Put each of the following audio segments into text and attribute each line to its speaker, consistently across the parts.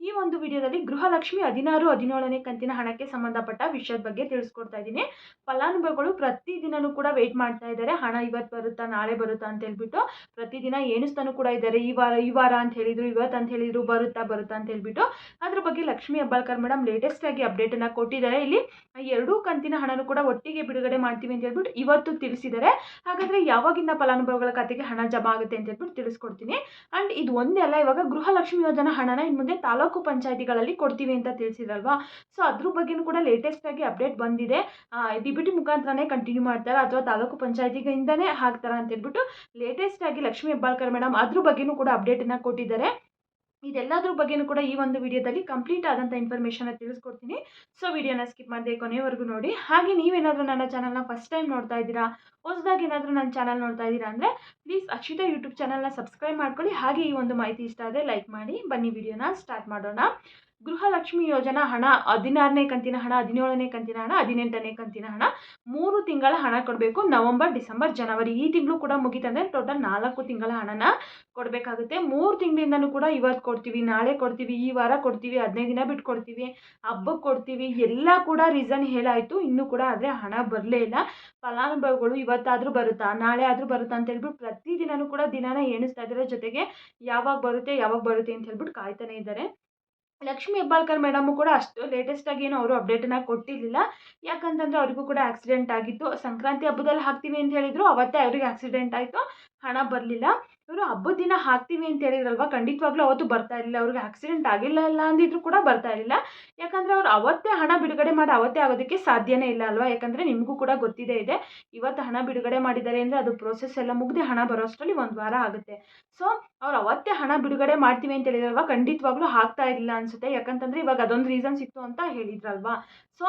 Speaker 1: ಈ ಒಂದು ವಿಡಿಯೋದಲ್ಲಿ ಗೃಹಲಕ್ಷ್ಮಿ ಹದಿನಾರು, ಹದಿನೇಳನೇ ಕಂತಿನ ಹಣಕ್ಕೆ ಸಂಬಂಧಪಟ್ಟ ವಿಷಯದ ಬಗ್ಗೆ ತಿಳಿಸ್ಕೊಡ್ತಾ ಇದ್ದೀನಿ. ಫಲಾನುಭವಿಗಳು ಪ್ರತಿದಿನನೂ ಕೂಡ ವೆಯ್ಟ್ ಮಾಡ್ತಾ ಇದ್ದಾರೆ. ಹಣ ಇವತ್ತು ಬರುತ್ತಾ, ನಾಳೆ ಬರುತ್ತಾ ಅಂತ ಹೇಳ್ಬಿಟ್ಟು ಪ್ರತಿದಿನ ಏಣಿಸ್ತಾನು ಕೂಡ ಇದ್ದಾರೆ. ಈ ವಾರ ಈ ವಾರ ಅಂತ ಹೇಳಿದ್ರು, ಇವತ್ತು ಅಂತ ಹೇಳಿದ್ರು, ಬರುತ್ತಾ ಬರುತ್ತಾ ಅಂತ ಹೇಳ್ಬಿಟ್ಟು ಅದ್ರ ಬಗ್ಗೆ ಲಕ್ಷ್ಮಿ ಹೆಬ್ಬಾಳ್ಕರ್ ಮೇಡಮ್ ಲೇಟೆಸ್ಟ್ ಆಗಿ ಅಪ್ಡೇಟನ್ನು ಕೊಟ್ಟಿದ್ದಾರೆ. ಇಲ್ಲಿ ಎರಡೂ ಕಂತಿನ ಹಣನೂ ಕೂಡ ಒಟ್ಟಿಗೆ ಬಿಡುಗಡೆ ಮಾಡ್ತೀವಿ ಅಂತ ಹೇಳ್ಬಿಟ್ಟು ಇವತ್ತು ತಿಳಿಸಿದ್ದಾರೆ. ಹಾಗಾದರೆ ಯಾವಾಗಿಂದ ಫಲಾನುಭವಿಗಳ ಖಾತೆಗೆ ಹಣ ಜಮಾ ಆಗುತ್ತೆ ಅಂತ ಹೇಳ್ಬಿಟ್ಟು ತಿಳಿಸ್ಕೊಡ್ತೀನಿ. ಆ್ಯಂಡ್ ಇದು ಒಂದೇ ಅಲ್ಲ, ಇವಾಗ ಗೃಹಲಕ್ಷ್ಮಿ ಯೋಜನಾ ಹಣನ ಇನ್ನು ಮುಂದೆ ತಾಲೂಕು ಪಂಚಾಯತಿಗಳಲ್ಲಿ ಕೊಡ್ತೀವಿ ಅಂತ ತಿಳಿಸಿದಲ್ವಾ ಸೊ ಅದ್ರ ಬಗ್ಗೆನೂ ಕೂಡ ಲೇಟೆಸ್ಟ್ ಆಗಿ ಅಪ್ಡೇಟ್ ಬಂದಿದೆ. ಡಿ ಬಿ ಮುಖಾಂತರನೇ ಕಂಟಿನ್ಯೂ ಮಾಡ್ತಾರೆ ಅಥವಾ ತಾಲೂಕು ಪಂಚಾಯತಿಗಿಂದನೇ ಹಾಕ್ತಾರೆ ಅಂತ ಹೇಳ್ಬಿಟ್ಟು ಲೇಟೆಸ್ಟ್ ಆಗಿ ಲಕ್ಷ್ಮಿ ಹೆಬ್ಬಾಳ್ಕರ್ ಮೇಡಮ್ ಅದ್ರ ಬಗ್ಗೆನೂ ಕೂಡ ಅಪ್ಡೇಟನ್ನು ಕೊಟ್ಟಿದ್ದಾರೆ. ಇದೆಲ್ಲದ್ರ ಬಗ್ಗೆನೂ ಕೂಡ ಈ ಒಂದು ವಿಡಿಯೋದಲ್ಲಿ ಕಂಪ್ಲೀಟ್ ಆದಂಥ ಇನ್ಫಾರ್ಮೇಷನ್ನ ತಿಳಿಸ್ಕೊಡ್ತೀನಿ. ಸೊ ವಿಡಿಯೋನ ಸ್ಕಿಪ್ ಮಾಡದೆ ಕೊನೆವರೆಗೂ ನೋಡಿ. ಹಾಗೆ ನೀವೇನಾದರೂ ನನ್ನ ಚಾನಲ್ನ ಫಸ್ಟ್ ಟೈಮ್ ನೋಡ್ತಾ ಇದ್ದೀರಾ, ಹೊಸದಾಗಿ ಏನಾದರೂ ನನ್ನ ಚಾನಲ್ ನೋಡ್ತಾ ಇದ್ದೀರಾ ಅಂದರೆ ಪ್ಲೀಸ್ ಅಕ್ಷಿತಾ ಯೂಟ್ಯೂಬ್ ಚಾನಲ್ನ ಸಬ್ಸ್ಕ್ರೈಬ್ ಮಾಡ್ಕೊಳ್ಳಿ. ಹಾಗೆ ಈ ಒಂದು ಮಾಹಿತಿ ಇಷ್ಟ ಆದರೆ ಲೈಕ್ ಮಾಡಿ. ಬನ್ನಿ, ವಿಡಿಯೋನ ಸ್ಟಾರ್ಟ್ ಮಾಡೋಣ. ಗೃಹಲಕ್ಷ್ಮಿ ಯೋಜನಾ ಹಣ, ಹದಿನಾರನೇ ಕಂತಿನ ಹಣ, ಹದಿನೇಳನೇ ಕಂತಿನ ಹಣ, ಹದಿನೆಂಟನೇ ಕಂತಿನ ಹಣ, ಮೂರು ತಿಂಗಳ ಹಣ ಕೊಡಬೇಕು. ನವಂಬರ್, ಡಿಸೆಂಬರ್, ಜನವರಿ ಈ ತಿಂಗಳು ಕೂಡ ಮುಗೀತಂದರೆ ಟೋಟಲ್ ನಾಲ್ಕು ತಿಂಗಳ ಹಣನ ಕೊಡಬೇಕಾಗುತ್ತೆ. ಮೂರು ತಿಂಗಳಿಂದನೂ ಕೂಡ ಇವತ್ತು ಕೊಡ್ತೀವಿ, ನಾಳೆ ಕೊಡ್ತೀವಿ, ಈ ವಾರ ಕೊಡ್ತೀವಿ, ಹದಿನೈದು ದಿನ ಬಿಟ್ಟು ಕೊಡ್ತೀವಿ, ಹಬ್ಬಕ್ಕೆ ಕೊಡ್ತೀವಿ. ಎಲ್ಲ ಕೂಡ ರೀಸನ್ ಹೇಳಾಯಿತು. ಇನ್ನೂ ಕೂಡ ಆದರೆ ಹಣ ಬರಲೇ ಇಲ್ಲ. ಫಲಾನುಭವಿಗಳು ಇವತ್ತಾದರೂ ಬರುತ್ತಾ, ನಾಳೆ ಆದರೂ ಬರುತ್ತಾ ಅಂತ ಹೇಳ್ಬಿಟ್ಟು ಪ್ರತಿದಿನನೂ ಕೂಡ ದಿನಾನ ಎಣಿಸ್ತಾ ಇದ್ದಾರೆ. ಜೊತೆಗೆ ಯಾವಾಗ ಬರುತ್ತೆ ಯಾವಾಗ ಬರುತ್ತೆ ಅಂತ ಹೇಳ್ಬಿಟ್ಟು ಕಾಯ್ತಾನೆ ಇದ್ದಾರೆ. ಲಕ್ಷ್ಮಿ ಹೆಬ್ಬಾಳ್ಕರ್ ಮೇಡಮು ಕೂಡ ಅಷ್ಟು ಲೇಟೆಸ್ಟ್ ಆಗಿ ಏನು ಅವರು ಅಪ್ಡೇಟನ್ನು ಕೊಟ್ಟಿರಲಿಲ್ಲ. ಯಾಕಂತಂದ್ರೆ ಅವರಿಗೂ ಕೂಡ ಆಕ್ಸಿಡೆಂಟ್ ಆಗಿತ್ತು. ಸಂಕ್ರಾಂತಿ ಹಬ್ಬದಲ್ಲಿ ಹಾಕ್ತೀವಿ ಅಂತ ಹೇಳಿದ್ರು. ಅವತ್ತೇ ಅವರಿಗೆ ಆಕ್ಸಿಡೆಂಟ್ ಆಯಿತು. ಹಣ ಬರಲಿಲ್ಲ. ಇವರು ಹಬ್ಬದ ದಿನ ಹಾಕ್ತೀವಿ ಅಂತ ಹೇಳಿದ್ರಲ್ವ? ಖಂಡಿತವಾಗ್ಲೂ ಅವತ್ತು ಬರ್ತಾ ಇರಲಿಲ್ಲ. ಅವ್ರಿಗೆ ಆಕ್ಸಿಡೆಂಟ್ ಆಗಿಲ್ಲ ಇಲ್ಲ ಅಂದಿದ್ರು ಕೂಡ ಬರ್ತಾ ಇರಲಿಲ್ಲ. ಯಾಕಂದರೆ ಅವ್ರು ಅವತ್ತೇ ಹಣ ಬಿಡುಗಡೆ ಮಾಡಿ ಅವತ್ತೇ ಆಗೋದಕ್ಕೆ ಸಾಧ್ಯನೇ ಇಲ್ಲ ಅಲ್ವಾ? ಯಾಕಂದರೆ ನಿಮಗೂ ಕೂಡ ಗೊತ್ತಿದೆ ಇದೆ. ಇವತ್ತು ಹಣ ಬಿಡುಗಡೆ ಮಾಡಿದ್ದಾರೆ ಅಂದರೆ ಅದು ಪ್ರೋಸೆಸ್ ಎಲ್ಲ ಮುಗ್ದೆ ಹಣ ಬರೋಷ್ಟರಲ್ಲಿ ಒಂದು ವಾರ ಆಗುತ್ತೆ. ಸೊ ಅವ್ರು ಅವತ್ತೇ ಹಣ ಬಿಡುಗಡೆ ಮಾಡ್ತೀವಿ ಅಂತ ಹೇಳಿದ್ರಲ್ವಾ? ಖಂಡಿತವಾಗ್ಲೂ ಹಾಕ್ತಾ ಇರಲಿಲ್ಲ ಅನಿಸುತ್ತೆ. ಯಾಕಂತಂದರೆ ಇವಾಗ ಅದೊಂದು ರೀಸನ್ ಸಿಕ್ತು ಅಂತ ಹೇಳಿದ್ರಲ್ವಾ? ಸೊ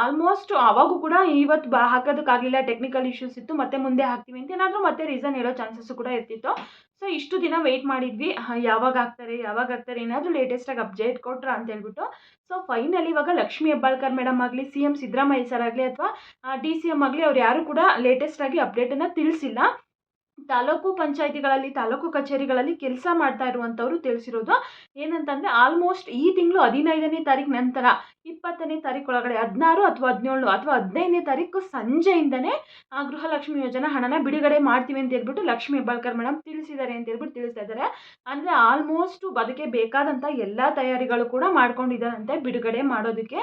Speaker 1: ಆಲ್ಮೋಸ್ಟ್ ಅವಾಗೂ ಕೂಡ ಇವತ್ತು ಬಾ, ಹಾಕೋದಕ್ಕಾಗಲಿಲ್ಲ ಟೆಕ್ನಿಕಲ್ ಇಶ್ಯೂಸ್ ಇತ್ತು, ಮತ್ತೆ ಮುಂದೆ ಹಾಕ್ತೀವಿ ಅಂತ ಏನಾದರೂ ಮತ್ತೆ ರೀಸನ್ ಹೇಳೋ ಚಾನ್ಸಸ್ ಕೂಡ ಇರ್ತಿತ್ತು. ಸೊ ಇಷ್ಟು ದಿನ ವೆಯ್ಟ್ ಮಾಡಿದ್ವಿ. ಯಾವಾಗ ಹಾಕ್ತಾರೆ ಯಾವಾಗ ಹಾಕ್ತಾರೆ, ಏನಾದರೂ ಲೇಟೆಸ್ಟಾಗಿ ಅಪ್ಡೇಟ್ ಕೊಟ್ರ ಅಂತ ಹೇಳ್ಬಿಟ್ಟು. ಸೊ ಫೈನಲಿ ಇವಾಗ ಲಕ್ಷ್ಮಿ ಹೆಬ್ಬಾಳ್ಕರ್ ಮೇಡಮ್ ಆಗಲಿ ಸಿ ಎಂ ಸಿದ್ದರಾಮಯ್ಯ ಸರ್ ಆಗಲಿ, ಅಥವಾ ಡಿ ಸಿ ಎಂ ಆಗಲಿ ಅವ್ರು ಯಾರು ಕೂಡ ಲೇಟೆಸ್ಟಾಗಿ ಅಪ್ಡೇಟನ್ನು ತಿಳಿಸಿಲ್ಲ. ತಾಲೂಕು ಪಂಚಾಯಿತಿಗಳಲ್ಲಿ, ತಾಲೂಕು ಕಚೇರಿಗಳಲ್ಲಿ ಕೆಲಸ ಮಾಡ್ತಾ ಇರುವಂಥವ್ರು ತಿಳಿಸಿರೋದು ಏನಂತಂದರೆ ಆಲ್ಮೋಸ್ಟ್ ಈ ತಿಂಗಳು ಹದಿನೈದನೇ ತಾರೀಕು ನಂತರ ಇಪ್ಪತ್ತನೇ ತಾರೀಕು ಒಳಗಡೆ ಹದಿನಾರು ಅಥವಾ ಹದಿನೇಳು ಅಥವಾ ಹದಿನೈದನೇ ತಾರೀಕು ಸಂಜೆಯಿಂದನೇ ಗೃಹಲಕ್ಷ್ಮಿ ಯೋಜನಾ ಹಣನ ಬಿಡುಗಡೆ ಮಾಡ್ತೀವಿ ಅಂತ ಹೇಳ್ಬಿಟ್ಟು ಲಕ್ಷ್ಮಿ ಹೆಬ್ಬಾಳ್ಕರ್ ಮೇಡಮ್ ತಿಳಿಸಿದ್ದಾರೆ ಅಂತ ಹೇಳ್ಬಿಟ್ಟು ತಿಳಿಸ್ತಾ ಇದ್ದಾರೆ. ಅಂದರೆ ಆಲ್ಮೋಸ್ಟ್ ಅದಕ್ಕೆ ಬೇಕಾದಂಥ ಎಲ್ಲ ತಯಾರಿಗಳು ಕೂಡ ಮಾಡ್ಕೊಂಡಿದ್ದಾರಂತೆ ಬಿಡುಗಡೆ ಮಾಡೋದಕ್ಕೆ.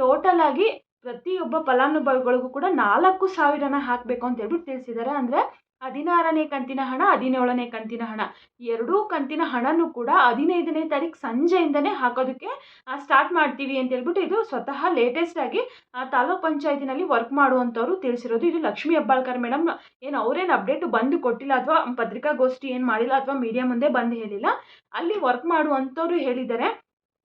Speaker 1: ಟೋಟಲ್ ಆಗಿ ಪ್ರತಿಯೊಬ್ಬ ಫಲಾನುಭವಿಗಳಿಗೂ ಕೂಡ ನಾಲ್ಕು ಸಾವಿರನ ಹಾಕಬೇಕು ಅಂತ ಹೇಳ್ಬಿಟ್ಟು ತಿಳಿಸಿದ್ದಾರೆ. ಅಂದರೆ ಹದಿನಾರನೇ ಕಂತಿನ ಹಣ, ಹದಿನೇಳನೇ ಕಂತಿನ ಹಣ. ಎರಡೂ ಕಂತಿನ ಹಣನೂ ಕೂಡ ಹದಿನೈದನೇ ತಾರೀಕು ಸಂಜೆಯಿಂದನೇ ಹಾಕೋದಕ್ಕೆ ಸ್ಟಾರ್ಟ್ ಮಾಡ್ತೀವಿ ಅಂತ ಹೇಳ್ಬಿಟ್ಟು ಇದು ಸ್ವತಃ ಲೇಟೆಸ್ಟ್ ಆಗಿ ತಾಲೂಕ್ ಪಂಚಾಯತಿನಲ್ಲಿ ವರ್ಕ್ ಮಾಡುವಂಥವ್ರು ತಿಳಿಸಿರೋದು ಇದು ಲಕ್ಷ್ಮಿ ಹೆಬ್ಬಾಳ್ಕರ್ ಮೇಡಮ್ ಏನು, ಅವರೇನು ಅಪ್ಡೇಟು ಬಂದು ಕೊಟ್ಟಿಲ್ಲ ಅಥವಾ ಪತ್ರಿಕಾಗೋಷ್ಠಿ ಏನು ಮಾಡಿಲ್ಲ ಅಥವಾ ಮೀಡಿಯಾ ಮುಂದೆ ಬಂದು ಹೇಳಿಲ್ಲ. ಅಲ್ಲಿ ವರ್ಕ್ ಮಾಡುವಂಥವ್ರು ಹೇಳಿದ್ದಾರೆ.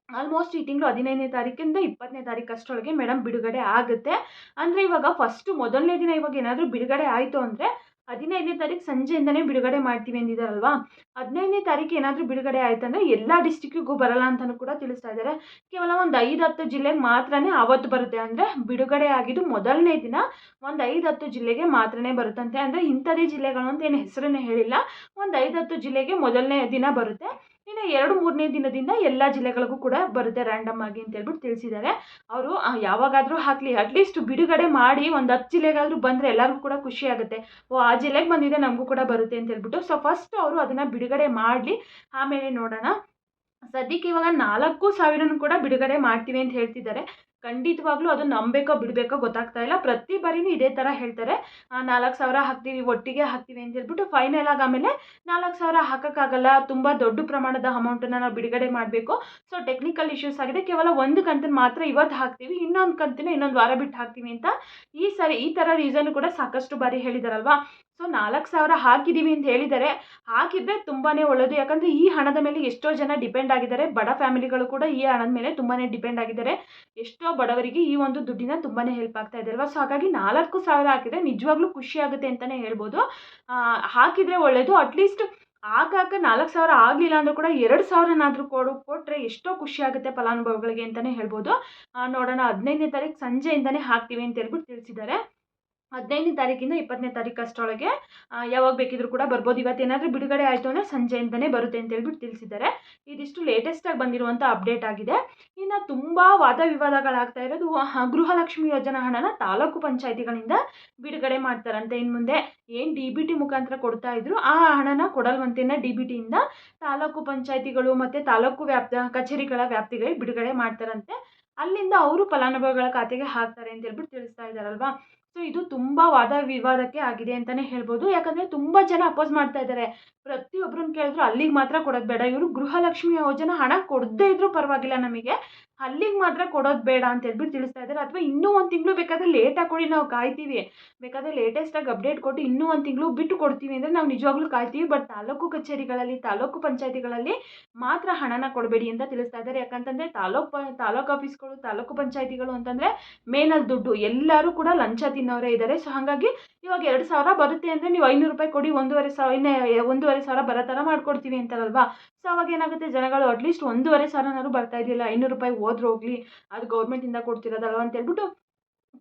Speaker 1: ಆಲ್ಮೋಸ್ಟ್ ಈ ತಿಂಗಳು ಹದಿನೈದನೇ ತಾರೀಕಿಂದ ಇಪ್ಪತ್ತನೇ ತಾರೀಕು ಅಷ್ಟರೊಳಗೆ ಮೇಡಮ್ ಬಿಡುಗಡೆ ಆಗುತ್ತೆ. ಅಂದರೆ ಇವಾಗ ಫಸ್ಟು ಮೊದಲನೇ ದಿನ ಇವಾಗ ಏನಾದರೂ ಬಿಡುಗಡೆ ಆಯಿತು ಅಂದರೆ ಹದಿನೈದನೇ ತಾರೀಕು ಸಂಜೆಯಿಂದನೇ ಬಿಡುಗಡೆ ಮಾಡ್ತೀವಿ ಅಂದಿದ್ದಾರಲ್ವಾ ಹದಿನೈದನೇ ತಾರೀಕು ಏನಾದರೂ ಬಿಡುಗಡೆ ಆಯ್ತಂದರೆ ಎಲ್ಲ ಡಿಸ್ಟಿಕ್ಕಿಗೂ ಬರಲ್ಲ ಅಂತಲೂ ಕೂಡ ತಿಳಿಸ್ತಾ ಇದ್ದಾರೆ ಕೇವಲ ಒಂದು ಐದು, ಹತ್ತು ಜಿಲ್ಲೆಗೆ ಮಾತ್ರನೇ ಆವತ್ತು ಬರುತ್ತೆ. ಅಂದರೆ ಬಿಡುಗಡೆ ಆಗಿದ್ದು ಮೊದಲನೇ ದಿನ ಒಂದು ಐದು, ಹತ್ತು ಜಿಲ್ಲೆಗೆ ಮಾತ್ರನೇ ಬರುತ್ತಂತೆ. ಅಂದರೆ ಇಂಥದೇ ಜಿಲ್ಲೆಗಳು ಅಂತ ಏನು ಹೆಸರನ್ನೇ ಹೇಳಿಲ್ಲ. ಒಂದು ಐದು, ಹತ್ತು ಜಿಲ್ಲೆಗೆ ಮೊದಲನೇ ದಿನ ಬರುತ್ತೆ. ಇನ್ನು ಎರಡು ಮೂರನೇ ದಿನದಿಂದ ಎಲ್ಲ ಜಿಲ್ಲೆಗಳಿಗೂ ಕೂಡ ಬರುತ್ತೆ ರ್ಯಾಂಡಮ್ ಆಗಿ ಅಂತ ಹೇಳ್ಬಿಟ್ಟು ತಿಳಿಸಿದ್ದಾರೆ. ಅವರು ಯಾವಾಗಾದರೂ ಹಾಕಲಿ ಅಟ್ಲೀಸ್ಟ್ ಬಿಡುಗಡೆ ಮಾಡಿ ಒಂದು ಹತ್ತು ಜಿಲ್ಲೆಗಾದರೂ ಬಂದರೆ ಎಲ್ಲರಿಗೂ ಕೂಡ ಖುಷಿ ಆಗುತ್ತೆ. ಓ, ಆ ಜಿಲ್ಲೆಗೆ ಬಂದಿದೆ ನಮಗೂ ಕೂಡ ಬರುತ್ತೆ ಅಂತ ಹೇಳ್ಬಿಟ್ಟು. ಸೊ ಫಸ್ಟ್ ಅವರು ಅದನ್ನು ಬಿಡುಗಡೆ ಮಾಡಲಿ. ಆಮೇಲೆ ನೋಡೋಣ. ಸದ್ಯಕ್ಕೆ ಇವಾಗ ನಾಲ್ಕು ಸಾವಿರನೂ ಕೂಡ ಬಿಡುಗಡೆ ಮಾಡ್ತೀವಿ ಅಂತ ಹೇಳ್ತಿದ್ದಾರೆ. ಖಂಡಿತವಾಗ್ಲೂ ಅದು ನಂಬೇಕೋ ಬಿಡಬೇಕೋ ಗೊತ್ತಾಗ್ತಾ ಇಲ್ಲ. ಪ್ರತಿ ಬಾರಿನೂ ಇದೇ ಥರ ಹೇಳ್ತಾರೆ. ನಾಲ್ಕು ಸಾವಿರ ಹಾಕ್ತೀವಿ, ಒಟ್ಟಿಗೆ ಹಾಕ್ತೀವಿ ಅಂತ ಹೇಳ್ಬಿಟ್ಟು ಫೈನಲ್ ಆಗಿ ಆಮೇಲೆ ನಾಲ್ಕು ಸಾವಿರ ಹಾಕೋಕ್ಕಾಗಲ್ಲ. ತುಂಬ ದೊಡ್ಡ ಪ್ರಮಾಣದ ಅಮೌಂಟನ್ನು ನಾವು ಬಿಡುಗಡೆ ಮಾಡಬೇಕು. ಸೊ ಟೆಕ್ನಿಕಲ್ ಇಶ್ಯೂಸ್ ಆಗಿದೆ. ಕೇವಲ ಒಂದು ಕಂತನ್ನು ಮಾತ್ರ ಇವತ್ತು ಹಾಕ್ತೀವಿ. ಇನ್ನೊಂದು ಕಂತಿನ ಇನ್ನೊಂದು ವಾರ ಬಿಟ್ಟು ಹಾಕ್ತೀವಿ ಅಂತ ಈ ಸರಿ, ಈ ಥರ ರೀಸನ್ ಕೂಡ ಸಾಕಷ್ಟು ಬಾರಿ ಹೇಳಿದಾರಲ್ವಾ? ಸೊ ನಾಲ್ಕು ಸಾವಿರ ಹಾಕಿದ್ದೀವಿ ಅಂತ ಹೇಳಿದ್ದಾರೆ ಹಾಕಿದರೆ ತುಂಬಾ ಒಳ್ಳೆಯದು ಯಾಕಂದರೆ ಈ ಹಣದ ಮೇಲೆ ಎಷ್ಟೋ ಜನ ಡಿಪೆಂಡ್ ಆಗಿದ್ದಾರೆ. ಬಡ ಫ್ಯಾಮಿಲಿಗಳು ಕೂಡ ಈ ಹಣದ ಮೇಲೆ ತುಂಬಾ ಡಿಪೆಂಡ್ ಆಗಿದ್ದಾರೆ. ಎಷ್ಟೋ ಬಡವರಿಗೆ ಈ ಒಂದು ದುಡ್ಡಿನ ತುಂಬಾ ಹೆಲ್ಪ್ ಆಗ್ತಾ ಇದೆ ಅಲ್ವಾ? ಸೊ ಹಾಗಾಗಿ ನಾಲ್ಕು ಸಾವಿರ ಹಾಕಿದರೆ ನಿಜವಾಗ್ಲೂ ಖುಷಿ ಆಗುತ್ತೆ ಅಂತಲೇ ಹೇಳ್ಬೋದು. ಹಾಕಿದರೆ ಒಳ್ಳೆಯದು ಅಟ್ಲೀಸ್ಟ್ ಆಗಾಗ ನಾಲ್ಕು ಸಾವಿರ ಆಗಲಿಲ್ಲ ಅಂದರೂ ಕೂಡ ಎರಡು ಸಾವಿರನಾದರೂ ಕೊಡು ಕೊಟ್ಟರೆ ಎಷ್ಟೋ ಖುಷಿ ಆಗುತ್ತೆ ಫಲಾನುಭವಿಗಳಿಗೆ ಅಂತಲೇ ಹೇಳ್ಬೋದು. ನೋಡೋಣ. ಹದಿನೈದನೇ ತಾರೀಕು ಸಂಜೆಯಿಂದನೇ ಹಾಕ್ತೀವಿ ಅಂತ ಹೇಳ್ಬಿಟ್ಟು ತಿಳಿಸಿದ್ದಾರೆ. ಹದಿನೈದನೇ ತಾರೀಕಿಂದ ಇಪ್ಪತ್ತನೇ ತಾರೀಕು ಅಷ್ಟೊಳಗೆ ಯಾವಾಗ ಬೇಕಿದ್ರೂ ಕೂಡ ಬರ್ಬೋದು. ಇವತ್ತೇನಾದರೂ ಬಿಡುಗಡೆ ಆಯಿತು ಅಂದರೆ ಸಂಜೆಯಿಂದನೇ ಬರುತ್ತೆ ಅಂತ ಹೇಳ್ಬಿಟ್ಟು ತಿಳಿಸಿದ್ದಾರೆ. ಇದಿಷ್ಟು ಲೇಟೆಸ್ಟಾಗಿ ಬಂದಿರುವಂಥ ಅಪ್ಡೇಟ್ ಆಗಿದೆ. ಇನ್ನು ತುಂಬ ವಾದ ವಿವಾದಗಳಾಗ್ತಾ ಇರೋದು ಗೃಹಲಕ್ಷ್ಮಿ ಯೋಜನಾ ಹಣನ ತಾಲೂಕು ಪಂಚಾಯಿತಿಗಳಿಂದ ಬಿಡುಗಡೆ ಮಾಡ್ತಾರಂತೆ. ಇನ್ನು ಮುಂದೆ ಏನು ಡಿ ಬಿ ಟಿ ಮುಖಾಂತರ ಕೊಡ್ತಾ ಇದ್ರು, ಆ ಹಣನ ಕೊಡಲ್ವಂತೆನ ಡಿ ಬಿ ಟಿಯಿಂದ ತಾಲೂಕು ಪಂಚಾಯಿತಿಗಳು ಮತ್ತು ತಾಲೂಕು ವ್ಯಾಪ್ತ, ಕಚೇರಿಗಳ ವ್ಯಾಪ್ತಿಗಳಿಗೆ ಬಿಡುಗಡೆ ಮಾಡ್ತಾರಂತೆ. ಅಲ್ಲಿಂದ ಅವರು ಫಲಾನುಭವಿಗಳ ಖಾತೆಗೆ ಹಾಕ್ತಾರೆ ಅಂತ ಹೇಳ್ಬಿಟ್ಟು ತಿಳಿಸ್ತಾ ಇದ್ದಾರಲ್ವಾ? ಸೊ ಇದು ತುಂಬ ವಾದ ವಿವಾದಕ್ಕೆ ಆಗಿದೆ ಅಂತಲೇ ಹೇಳ್ಬೋದು. ಯಾಕಂದರೆ ತುಂಬ ಜನ ಅಪೋಸ್ ಮಾಡ್ತಾ ಇದ್ದಾರೆ. ಪ್ರತಿಯೊಬ್ಬರನ್ನು ಕೇಳಿದ್ರು ಅಲ್ಲಿಗೆ ಮಾತ್ರ ಕೊಡೋದು ಬೇಡ. ಇವರು ಗೃಹಲಕ್ಷ್ಮಿ ಯೋಜನೆ ಹಣ ಕೊಡದೇ ಇದ್ರೂ ಪರವಾಗಿಲ್ಲ ನಮಗೆ. ಅಲ್ಲಿಗೆ ಮಾತ್ರ ಕೊಡೋದು ಬೇಡ ಅಂತ ಹೇಳ್ಬಿಟ್ಟು ತಿಳಿಸ್ತಾ ಇದ್ದಾರೆ. ಅಥವಾ ಇನ್ನೂ ಒಂದು ತಿಂಗಳು ಬೇಕಾದರೆ ಲೇಟಾಗಿ ಕೊಡಿ ನಾವು ಕಾಯ್ತೀವಿ. ಬೇಕಾದರೆ ಲೇಟೆಸ್ಟಾಗಿ ಅಪ್ಡೇಟ್ ಕೊಟ್ಟು ಇನ್ನೂ ಒಂದು ತಿಂಗಳು ಬಿಟ್ಟು ಕೊಡ್ತೀವಿ ಅಂದರೆ ನಾವು ನಿಜವಾಗ್ಲೂ ಕಾಯ್ತೀವಿ. ಬಟ್ ತಾಲೂಕು ಕಚೇರಿಗಳಲ್ಲಿ, ತಾಲೂಕು ಪಂಚಾಯತಿಗಳಲ್ಲಿ ಮಾತ್ರ ಹಣನ ಕೊಡಬೇಡಿ ಅಂತ ತಿಳಿಸ್ತಾ ಇದ್ದಾರೆ. ಯಾಕಂತಂದರೆ ತಾಲೂಕು ತಾಲೂಕು ಆಫೀಸ್ಗಳು ತಾಲೂಕು ಪಂಚಾಯತಿಗಳು ಅಂತಂದರೆ ಮೇನಲ್ಲಿ ದುಡ್ಡು. ಎಲ್ಲರೂ ಕೂಡ ಲಂಚ ತಿನ್ನೋರೇ ಇದ್ದಾರೆ ಸೊ ಹಾಗಾಗಿ ಇವಾಗ ಎರಡು ಸಾವಿರ ಬರುತ್ತೆ ಅಂದರೆ ನೀವು ಐನೂರು ರೂಪಾಯಿ ಕೊಡಿ, ಒಂದೂವರೆ ಸಾವಿರ ಇನ್ನೇ ಒಂದೂವರೆ ಸಾವಿರ ಬರೋ ಥರ ಮಾಡ್ಕೊಡ್ತೀವಿ ಅಂತಾರಲ್ವಾ? ಸೊ ಅವಾಗ ಏನಾಗುತ್ತೆ ಜನಗಳು ಅಟ್ಲೀಸ್ಟ್ ಒಂದೂವರೆ ಸಾವಿರನಾದ್ರು ಬರ್ತಾ ಇದೆಯಲ್ಲ ಐನೂರು ರೂಪಾಯಿ ಹೋದ್ರೆ ಹೋಗ್ಲಿ, ಅದು ಗೌರ್ಮೆಂಟಿಂದ ಕೊಡ್ತಿರೋದಲ್ವ ಅಂತ ಹೇಳ್ಬಿಟ್ಟು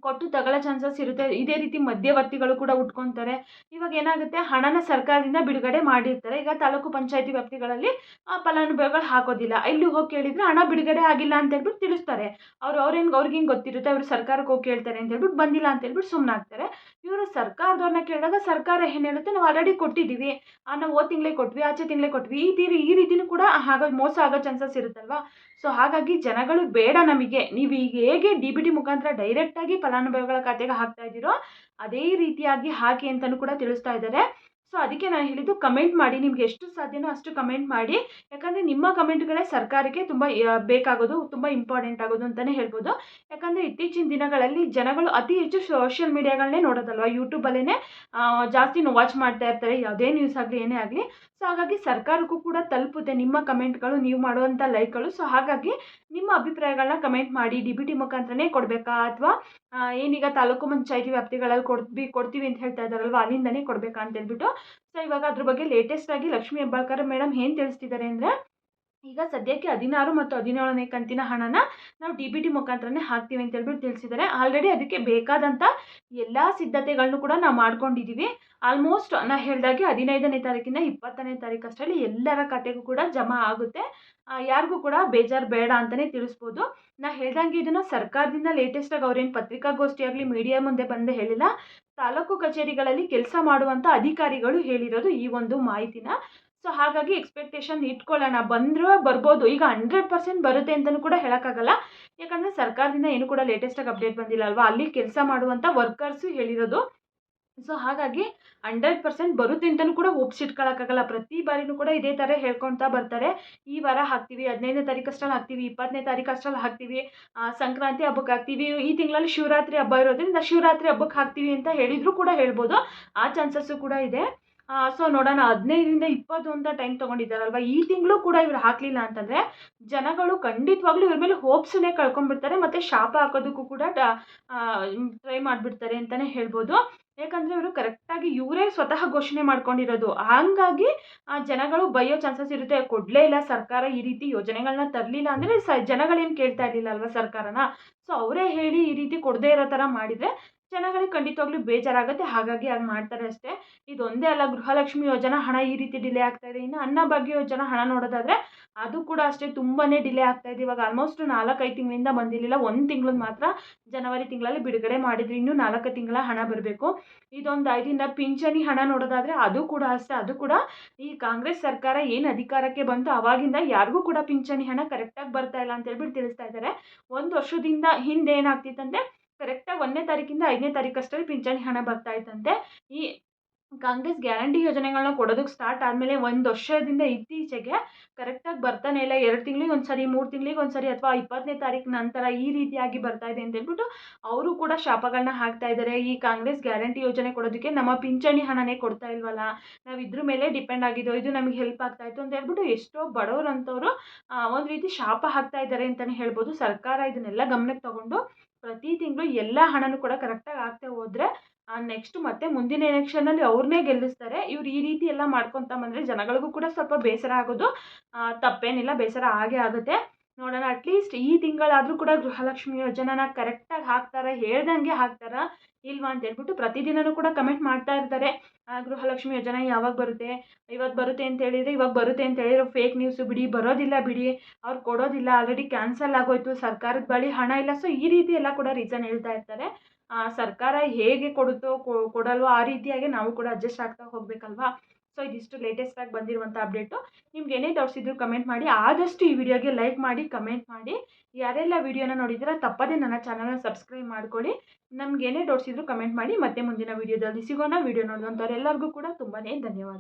Speaker 1: ಕೊಟ್ಟು ತಗೊಳ್ಳೋ ಚಾನ್ಸಸ್ ಇರುತ್ತೆ. ಇದೇ ರೀತಿ ಮಧ್ಯವರ್ತಿಗಳು ಕೂಡ ಉಟ್ಕೊತಾರೆ. ಇವಾಗ ಏನಾಗುತ್ತೆ? ಹಣನ ಸರ್ಕಾರದಿಂದ ಬಿಡುಗಡೆ ಮಾಡಿರ್ತಾರೆ. ಈಗ ತಾಲೂಕು ಪಂಚಾಯತಿ ವ್ಯಾಪ್ತಿಗಳಲ್ಲಿ ಫಲಾನುಭವಿಗಳು ಹಾಕೋದಿಲ್ಲ. ಇಲ್ಲಿ ಹೋಗಿ ಕೇಳಿದರೆ ಹಣ ಬಿಡುಗಡೆ ಆಗಿಲ್ಲ ಅಂತ ಹೇಳ್ಬಿಟ್ಟು ತಿಳಿಸ್ತಾರೆ. ಅವ್ರು ಅವ್ರೇನು, ಅವ್ರಿಗೇನು ಗೊತ್ತಿರುತ್ತೆ? ಅವರು ಸರ್ಕಾರಕ್ಕೆ ಹೋಗಿ ಕೇಳ್ತಾರೆ ಅಂತ ಹೇಳ್ಬಿಟ್ಟು ಬಂದಿಲ್ಲ ಅಂತ ಹೇಳ್ಬಿಟ್ಟು ಸುಮ್ಮನಾಗ್ತಾರೆ ಇವರು ಸರ್ಕಾರದವ್ರನ್ನ ಕೇಳಿದಾಗ ಸರ್ಕಾರ ಏನು ಹೇಳುತ್ತೆ? ನಾವು ಆಲ್ರೆಡಿ ಕೊಟ್ಟಿದ್ದೀವಿ. ನಾವು ಓ ತಿಂಗಳೇ ಕೊಟ್ವಿ, ಆಚೆ ತಿಂಗಳೇ ಕೊಟ್ವಿ. ಈ ತೀರಿ, ಈ ರೀತಿನೂ ಕೂಡ ಹಾಗಾಗಿ ಮೋಸ ಆಗೋ ಚಾನ್ಸಸ್ ಇರುತ್ತಲ್ವಾ? ಸೊ ಹಾಗಾಗಿ ಜನಗಳು ಬೇಡ ನಮಗೆ. ನೀವು ಈಗ ಹೇಗೆ ಡಿ ಬಿ ಟಿ ಮುಖಾಂತರ ಡೈರೆಕ್ಟಾಗಿ ಫಲಾನುಭವಿಗಳ ಖಾತೆಗೆ ಹಾಕ್ತಾ ಇದ್ದೀರೋ ಅದೇ ರೀತಿಯಾಗಿ ಹಾಕಿ ಅಂತಲೂ ಕೂಡ ತಿಳಿಸ್ತಾ ಇದ್ದಾರೆ. ಸೊ ಅದಕ್ಕೆ ನಾನು ಹೇಳಿದ್ದು ಕಮೆಂಟ್ ಮಾಡಿ, ನಿಮ್ಗೆ ಎಷ್ಟು ಸಾಧ್ಯನೋ ಅಷ್ಟು ಕಮೆಂಟ್ ಮಾಡಿ. ಯಾಕಂದರೆ ನಿಮ್ಮ ಕಮೆಂಟ್ಗಳೇ ಸರ್ಕಾರಕ್ಕೆ ತುಂಬ ಬೇಕಾಗೋದು, ತುಂಬ ಇಂಪಾರ್ಟೆಂಟ್ ಆಗೋದು ಅಂತಲೇ ಹೇಳ್ಬೋದು. ಯಾಕಂದರೆ ಇತ್ತೀಚಿನ ದಿನಗಳಲ್ಲಿ ಜನಗಳು ಅತಿ ಹೆಚ್ಚು ಸೋಷಿಯಲ್ ಮೀಡಿಯಾಗಳನ್ನೇ ನೋಡೋದಲ್ವ? ಯೂಟ್ಯೂಬಲ್ಲೇ ಜಾಸ್ತಿ ವಾಚ್ ಮಾಡ್ತಾ ಇರ್ತಾರೆ. ಯಾವುದೇ ನ್ಯೂಸ್ ಆಗಲಿ, ಏನೇ ಆಗಲಿ. ಸೊ ಹಾಗಾಗಿ ಸರ್ಕಾರಕ್ಕೂ ಕೂಡ ತಲುಪುತ್ತೆ ನಿಮ್ಮ ಕಮೆಂಟ್ಗಳು ನೀವು ಮಾಡುವಂಥ ಲೈಕ್ಗಳು ಸೊ ಹಾಗಾಗಿ ನಿಮ್ಮ ಅಭಿಪ್ರಾಯಗಳನ್ನ ಕಮೆಂಟ್ ಮಾಡಿ ಡಿ ಬಿ ಟಿ ಮುಖಾಂತರನೇ ಕೊಡಬೇಕಾ? ಅಥವಾ ಏನೀಗ ತಾಲೂಕು ಪಂಚಾಯಿತಿ ವ್ಯಾಪ್ತಿಗಳಲ್ಲಿ ಕೊಡ್ಬಿ ಕೊಡ್ತೀವಿ ಅಂತ ಹೇಳ್ತಾ ಇದ್ದಾರಲ್ವ? ಅಲ್ಲಿಂದನೇ ಕೊಡಬೇಕಾ ಅಂತ ಹೇಳ್ಬಿಟ್ಟು ಸೊ ಇವಾಗ ಅದ್ರ ಬಗ್ಗೆ ಲೇಟೆಸ್ಟ್ ಆಗಿ ಲಕ್ಷ್ಮಿ ಹೆಬ್ಬಾಳ್ಕರ್ ಮೇಡಮ್ ಏನು ತಿಳಿಸ್ತಿದ್ದಾರೆ ಅಂದರೆ ಈಗ ಸದ್ಯಕ್ಕೆ ಹದಿನಾರು ಮತ್ತು ಹದಿನೇಳನೇ ಕಂತಿನ ಹಣನ ನಾವು ಡಿ ಬಿ ಟಿ ಮುಖಾಂತರನೇ ಹಾಕ್ತೀವಿ ಅಂತ ಹೇಳ್ಬಿಟ್ಟು ತಿಳಿಸಿದ್ದಾರೆ. ಆಲ್ರೆಡಿ ಅದಕ್ಕೆ ಬೇಕಾದಂಥ ಎಲ್ಲ ಸಿದ್ಧತೆಗಳನ್ನು ಕೂಡ ನಾವು ಮಾಡ್ಕೊಂಡಿದ್ದೀವಿ ಆಲ್ಮೋಸ್ಟ್ ನಾ ಹೇಳ್ದಾಗೆ ಹದಿನೈದನೇ ತಾರೀಕಿನ ಇಪ್ಪತ್ತನೇ ತಾರೀಕು ಅಷ್ಟರಲ್ಲಿ ಎಲ್ಲರ ಖಾತೆಗೂ ಕೂಡ ಜಮಾ ಆಗುತ್ತೆ. ಯಾರಿಗೂ ಕೂಡ ಬೇಜಾರು ಬೇಡ ಅಂತಲೇ ತಿಳಿಸ್ಬೋದು. ನಾ ಹೇಳ್ದಂಗೆ ಇದನ್ನು ಸರ್ಕಾರದಿಂದ ಲೇಟೆಸ್ಟಾಗಿ ಅವ್ರೇನು ಪತ್ರಿಕಾಗೋಷ್ಠಿಯಾಗಲಿ ಮೀಡಿಯಾ ಮುಂದೆ ಬಂದು ಹೇಳಿಲ್ಲ. ತಾಲೂಕು ಕಚೇರಿಗಳಲ್ಲಿ ಕೆಲಸ ಮಾಡುವಂಥ ಅಧಿಕಾರಿಗಳು ಹೇಳಿರೋದು ಈ ಒಂದು ಮಾಹಿತಿನ. ಸೊ ಹಾಗಾಗಿ ಎಕ್ಸ್ಪೆಕ್ಟೇಷನ್ ಇಟ್ಕೊಳ್ಳೋಣ. ಬಂದರೂ ಬರ್ಬೋದು. ಈಗ ಹಂಡ್ರೆಡ್ ಪರ್ಸೆಂಟ್ ಬರುತ್ತೆ ಅಂತಲೂ ಕೂಡ ಹೇಳೋಕ್ಕಾಗಲ್ಲ. ಯಾಕಂದರೆ ಸರ್ಕಾರದಿಂದ ಏನು ಕೂಡ ಲೇಟೆಸ್ಟಾಗಿ ಅಪ್ಡೇಟ್ ಬಂದಿಲ್ಲ ಅಲ್ವಾ? ಅಲ್ಲಿ ಕೆಲಸ ಮಾಡುವಂಥ ವರ್ಕರ್ಸು ಹೇಳಿರೋದು. ಸೊ ಹಾಗಾಗಿ ಹಂಡ್ರೆಡ್ ಪರ್ಸೆಂಟ್ ಬರುತ್ತೆ ಅಂತಲೂ ಕೂಡ ಒಪ್ಸಿಟ್ಕೊಳ್ಳೋಕ್ಕಾಗಲ್ಲ ಪ್ರತಿ ಬಾರಿನೂ ಕೂಡ ಇದೇ ಥರ ಹೇಳ್ಕೊಳ್ತಾ ಬರ್ತಾರೆ. ಈ ವಾರ ಹಾಕ್ತೀವಿ, ಹದಿನೈದನೇ ತಾರೀಕು ಅಷ್ಟರಲ್ಲಿ ಹಾಕ್ತೀವಿ, ಇಪ್ಪತ್ತನೇ ತಾರೀಕು ಅಷ್ಟರಲ್ಲಿ ಹಾಕ್ತೀವಿ ಸಂಕ್ರಾಂತಿ ಹಬ್ಬಕ್ಕೆ ಹಾಕ್ತೀವಿ, ಈ ತಿಂಗಳಲ್ಲಿ ಶಿವರಾತ್ರಿ ಹಬ್ಬ ಇರೋದ್ರಿಂದ ಶಿವರಾತ್ರಿ ಹಬ್ಬಕ್ಕೆ ಹಾಕ್ತೀವಿ ಅಂತ ಹೇಳಿದರೂ ಕೂಡ ಹೇಳ್ಬೋದು. ಆ ಚಾನ್ಸಸ್ಸು ಕೂಡ ಇದೆ. ಸೊ ನೋಡೋಣ, ಹದಿನೈದರಿಂದ ಇಪ್ಪತ್ತು ಅಂತ ಟೈಮ್ ತೊಗೊಂಡಿದ್ದಾರಲ್ವ? ಈ ತಿಂಗಳು ಕೂಡ ಇವ್ರು ಹಾಕಲಿಲ್ಲ ಅಂತಂದರೆ ಜನಗಳು ಖಂಡಿತವಾಗ್ಲೂ ಇವ್ರ ಮೇಲೆ ಹೋಪ್ಸನ್ನೇ ಕಳ್ಕೊಂಡ್ಬಿಡ್ತಾರೆ ಮತ್ತು ಶಾಪ ಹಾಕೋದಕ್ಕೂ ಕೂಡ ಟ್ರೈ ಮಾಡಿಬಿಡ್ತಾರೆ ಅಂತಲೇ ಹೇಳ್ಬೋದು. ಯಾಕಂದರೆ ಇವರು ಕರೆಕ್ಟಾಗಿ ಇವರೇ ಸ್ವತಃ ಘೋಷಣೆ ಮಾಡ್ಕೊಂಡಿರೋದು. ಹಾಗಾಗಿ ಜನಗಳು ಬೈಯೋ ಚಾನ್ಸಸ್ ಇರುತ್ತೆ. ಕೊಡಲೇ ಇಲ್ಲ, ಸರ್ಕಾರ ಈ ರೀತಿ ಯೋಜನೆಗಳನ್ನ ತರಲಿಲ್ಲ ಅಂದರೆ ಸ, ಜನಗಳೇನು ಕೇಳ್ತಾ ಇರಲಿಲ್ಲ ಅಲ್ವಾ ಸರ್ಕಾರನ? ಸೊ ಅವರೇ ಹೇಳಿ ಈ ರೀತಿ ಕೊಡದೇ ಇರೋ ಥರ ಮಾಡಿದರೆ ಜನಗಳಿಗೆ ಖಂಡಿತವಾಗ್ಲೂ ಬೇಜಾರಾಗುತ್ತೆ. ಹಾಗಾಗಿ ಹಾಗೆ ಮಾಡ್ತಾರೆ ಅಷ್ಟೇ. ಇದೊಂದೇ ಅಲ್ಲ, ಗೃಹಲಕ್ಷ್ಮಿ ಯೋಜನಾ ಹಣ ಈ ರೀತಿ ಡಿಲೇ ಆಗ್ತಾ ಇದೆ. ಇನ್ನು ಅನ್ನಭಾಗ್ಯ ಯೋಜನಾ ಹಣ ನೋಡೋದಾದರೆ ಅದು ಕೂಡ ಅಷ್ಟೇ ತುಂಬಾನೇ ಡಿಲೇ ಆಗ್ತಾ ಇದೆ. ಇವಾಗ ಆಲ್ಮೋಸ್ಟ್ ನಾಲ್ಕೈದು ತಿಂಗಳಿಂದ ಬಂದಿರಲಿಲ್ಲ. ಒಂದು ತಿಂಗಳು ಮಾತ್ರ ಜನವರಿ ತಿಂಗಳಲ್ಲಿ ಬಿಡುಗಡೆ ಮಾಡಿದ್ರು. ಇನ್ನೂ ನಾಲ್ಕು ತಿಂಗಳ ಹಣ ಬರಬೇಕು. ಇದೊಂದು ಐದಿಂದ ಪಿಂಚಣಿ ಹಣ ನೋಡೋದಾದರೆ ಅದು ಕೂಡ ಅಷ್ಟೇ. ಅದು ಕೂಡ ಈ ಕಾಂಗ್ರೆಸ್ ಸರ್ಕಾರ ಏನು ಅಧಿಕಾರಕ್ಕೆ ಬಂತು ಅವಾಗಿಂದ ಯಾರಿಗೂ ಕೂಡ ಪಿಂಚಣಿ ಹಣ ಕರೆಕ್ಟಾಗಿ ಬರ್ತಾ ಇಲ್ಲ ಅಂತ ಹೇಳ್ಬಿಟ್ಟು ತಿಳಿಸ್ತಾ ಇದ್ದಾರೆ. ಒಂದು ವರ್ಷದಿಂದ ಹಿಂದೆ ಏನಾಗ್ತಿತ್ತಂತೆ ಕರೆಕ್ಟಾಗಿ ಒಂದನೇ ತಾರೀಕಿಂದ ಐದನೇ ತಾರೀಕು ಅಷ್ಟರಲ್ಲಿ ಪಿಂಚಣಿ ಹಣ ಬರ್ತಾ ಇತ್ತಂತೆ. ಈ ಕಾಂಗ್ರೆಸ್ ಗ್ಯಾರಂಟಿ ಯೋಜನೆಗಳನ್ನ ಕೊಡೋದಕ್ಕೆ ಸ್ಟಾರ್ಟ್ ಆದಮೇಲೆ ಒಂದು ವರ್ಷದಿಂದ ಇತ್ತೀಚೆಗೆ ಕರೆಕ್ಟಾಗಿ ಬರ್ತಾನೆ ಇಲ್ಲ. ಎರಡು ತಿಂಗಳಿಗೆ ಒಂದು ಸರಿ ಮೂರು ತಿಂಗಳಿಗೆ ಒಂದು ಸರಿ ಅಥವಾ ಇಪ್ಪತ್ತನೇ ತಾರೀಕು ನಂತರ ಈ ರೀತಿಯಾಗಿ ಬರ್ತಾ ಇದೆ ಅಂತ ಹೇಳ್ಬಿಟ್ಟು ಅವರು ಕೂಡ ಶಾಪಗಳನ್ನ ಹಾಕ್ತಾ ಇದ್ದಾರೆ ಈ ಕಾಂಗ್ರೆಸ್ ಗ್ಯಾರಂಟಿ ಯೋಜನೆ ಕೊಡೋದಕ್ಕೆ ನಮ್ಮ ಪಿಂಚಣಿ ಹಣನೇ ಕೊಡ್ತಾ ಇಲ್ವಲ್ಲ? ನಾವು ಇದ್ರ ಮೇಲೆ ಡಿಪೆಂಡ್ ಆಗಿದ್ದೋ, ಇದು ನಮಗೆ ಹೆಲ್ಪ್ ಆಗ್ತಾ ಇತ್ತು ಅಂತ ಹೇಳ್ಬಿಟ್ಟು ಎಷ್ಟೋ ಬಡವರು ಅಂಥವ್ರು ಒಂದು ರೀತಿ ಶಾಪ ಹಾಕ್ತಾ ಇದ್ದಾರೆ ಅಂತಲೇ ಹೇಳ್ಬೋದು. ಸರ್ಕಾರ ಇದನ್ನೆಲ್ಲ ಗಮನಕ್ಕೆ ತಗೊಂಡು ಪ್ರತಿ ತಿಂಗಳು ಎಲ್ಲ ಹಣನೂ ಕೂಡ ಕರೆಕ್ಟಾಗಿ ಆಗ್ತಾ ಹೋದರೆ ನೆಕ್ಸ್ಟ್ ಮತ್ತೆ ಮುಂದಿನ ಎಲೆಕ್ಷನಲ್ಲಿ ಅವ್ರನ್ನೇ ಗೆಲ್ಲಿಸ್ತಾರೆ ಇವ್ರು ಈ ರೀತಿ ಎಲ್ಲ ಮಾಡ್ಕೊತ ಬಂದರೆ ಜನಗಳಿಗೂ ಕೂಡ ಸ್ವಲ್ಪ ಬೇಸರ ಆಗೋದು. ತಪ್ಪೇನಿಲ್ಲ, ಬೇಸರ ಆಗೇ ಆಗುತ್ತೆ. ನೋಡೋಣ ಅಟ್ಲೀಸ್ಟ್ ಈ ತಿಂಗಳಾದರೂ ಕೂಡ ಗೃಹಲಕ್ಷ್ಮಿ ಯೋಜನೆನ ಕರೆಕ್ಟಾಗಿ ಹಾಕ್ತಾರೆ, ಹೇಳ್ದಂಗೆ ಹಾಕ್ತಾರ, ಇಲ್ವಾ ಅಂತ ಹೇಳ್ಬಿಟ್ಟು ಪ್ರತಿದಿನವೂ ಕೂಡ ಕಮೆಂಟ್ ಮಾಡ್ತಾ ಇರ್ತಾರೆ. ಗೃಹಲಕ್ಷ್ಮಿ ಯೋಜನೆ ಯಾವಾಗ ಬರುತ್ತೆ ಇವತ್ತು ಬರುತ್ತೆ ಅಂತ ಹೇಳಿದರೆ ಇವಾಗ ಬರುತ್ತೆ ಅಂತ ಹೇಳಿದ್ರೆ ಫೇಕ್ ನ್ಯೂಸು ಬಿಡಿ, ಬರೋದಿಲ್ಲ ಬಿಡಿ, ಅವ್ರು ಕೊಡೋದಿಲ್ಲ ಆಲ್ರೆಡಿ ಕ್ಯಾನ್ಸಲ್ ಆಗೋಯ್ತು, ಸರ್ಕಾರದ ಬಳಿ ಹಣ ಇಲ್ಲ ಸೊ ಈ ರೀತಿ ಎಲ್ಲ ಕೂಡ ರೀಸನ್ ಹೇಳ್ತಾ ಇರ್ತಾರೆ. ಸರ್ಕಾರ ಹೇಗೆ ಕೊಡುತ್ತೋ ಕೊಡಲ್ವೋ ಆ ರೀತಿಯಾಗಿ ನಾವು ಕೂಡ ಅಡ್ಜಸ್ಟ್ ಆಗ್ತಾ ಹೋಗಬೇಕಲ್ವಾ? ಸೊ ಇದಿಷ್ಟು ಲೇಟೆಸ್ಟ್ ಆಗಿ ಬಂದಿರುವಂಥ ಅಪ್ಡೇಟು ನಿಮ್ಗೆ ಏನೇ ಡೌಟ್ಸ್ ಇದ್ರು ಕಮೆಂಟ್ ಮಾಡಿ. ಆದಷ್ಟು ಈ ವಿಡಿಯೋಗೆ ಲೈಕ್ ಮಾಡಿ ಕಮೆಂಟ್ ಮಾಡಿ. ಯಾರೆಲ್ಲ ವಿಡಿಯೋನ ನೋಡಿದ್ದೀರಾ ತಪ್ಪದೇ ನನ್ನ ಚಾನಲ್ನ ಸಬ್ಸ್ಕ್ರೈಬ್ ಮಾಡ್ಕೊಳ್ಳಿ. ನಮ್ಗೆ ಏನೇ ಡೌಟ್ಸ್ ಇದ್ರು ಕಮೆಂಟ್ ಮಾಡಿ. ಮತ್ತೆ ಮುಂದಿನ ವಿಡಿಯೋದಲ್ಲಿ ಸಿಗೋಣ. ವಿಡಿಯೋ ನೋಡಿದಂಥವ್ರೆಲ್ಲರಿಗೂ ಕೂಡ ತುಂಬಾ ಧನ್ಯವಾದ.